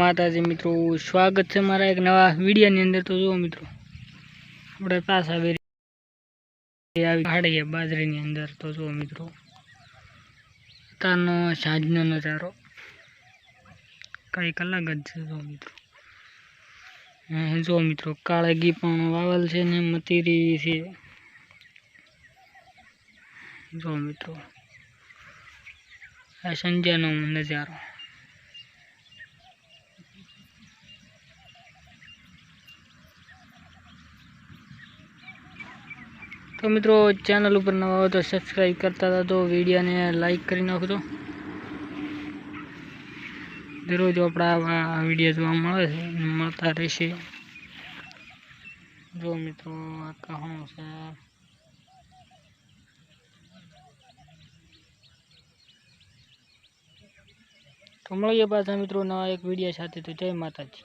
માતાજી મિત્રો, સ્વાગત છે મારા એક નવા વિડીયોની અંદર. તો જુઓ મિત્રો, આપણે પાછા આવી હાડીએ બાજરીની અંદર. તો જુઓ મિત્રો અત્યારનો સાંજનો નજારો કંઈક અલગ જ છે. જો મિત્રો જો મિત્રો કાળગી પણ વાવેલ છે ને મતીરી છે. જો મિત્રો, આ સંજ્યાનો નજારો. તો મિત્રો ચેનલ ઉપર નવા હોય તો સબસ્ક્રાઈબ કરતા હતા તો વિડીયોને લાઈક કરી નાખજો. દરરોજ આપણા વીડિયો જોવા મળે છે, મળતા રહેશે. જો મિત્રો, આ કહું છે. તો મળીએ પાછા મિત્રો નવા એક વીડિયો સાથે, તો જય માતાજી.